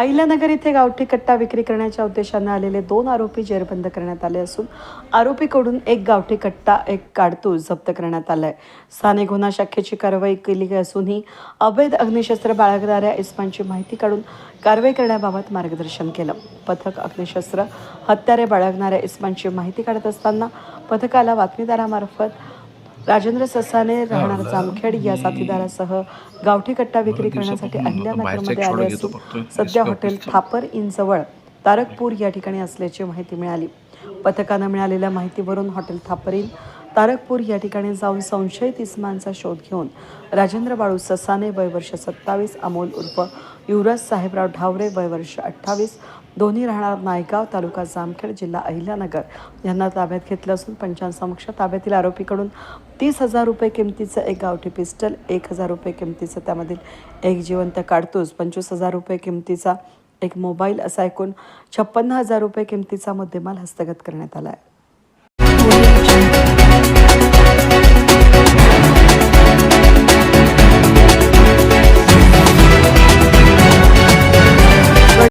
अहिल्यानगर येथे गावठी कट्टा विक्री करण्याच्या उद्देशाने आलेले दोन आरोपी जेरबंद करण्यात आले असून आरोपीकडून एक गावठी कट्टा एक काडतूस जप्त करण्यात आलाय. स्थानिक गुन्हा शाखेची कारवाई केली असूनही अवैध अग्निशस्त्र बाळगणाऱ्या इस्मांची माहिती काढून कारवाई करण्याबाबत मार्गदर्शन केलं. पथक अग्निशस्त्र हत्यारे बाळगणाऱ्या इस्मांची माहिती काढत असताना पथकाला बातमीदारामार्फत राजेंद्र ससाने राहणार जामखेड या साथीदारासह गावठी कट्टा विक्री करण्यासाठी अहिल्यानगरमध्ये आले असून सध्या हॉटेल थापर इन जवळ. तारकपूर या ठिकाणी असल्याची माहिती मिळाली. पथकानं मिळालेल्या माहितीवरून हॉटेल थापर इन तारकपूर या ठिकाणी जाऊन संशयित इस्मानचा शोध घेऊन राजेंद्र बाळू ससाने वयवर्ष सत्तावीस अमोल उर्फ युवराज साहेबराव ढावरे वयवर्ष अठ्ठावीस दोन्ही राहणार नायगाव तालुका जामखेड जिल्हा अहिल्यानगर. यांना ताब्यात घेतलं असून पंचांसमक्ष ताब्यातील आरोपीकडून तीस हजार रुपये किमतीचं एक गावठी पिस्टल एक हजार रुपये किमतीचं त्यामधील एक जिवंत काडतूस पंचवीस हजार रुपये किमतीचा एक मोबाईल असा एकूण छप्पन्न हजार रुपये किमतीचा मुद्देमाल हस्तगत करण्यात आला आहे.